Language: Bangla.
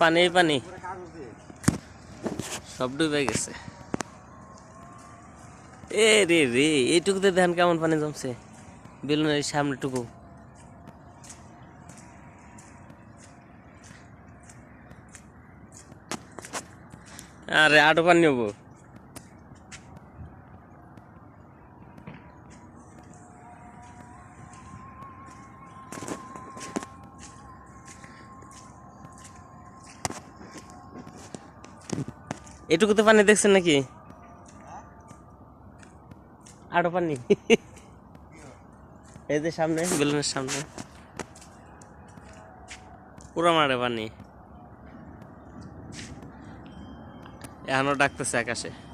পানি পানি। সব ডুবে গেছে। এ রে রে, এইটুকুতে ধান কেমন পানি জমছে? বেলুনের সামনেটুকু। আরে আটো পানি হব এটুকুতে পানি দেখছেন নাকি? আরও পানি। এই যে সামনে বেলুনের সামনে। পুরো মারে পানি। এখনও ডাকতেছে আকাশে।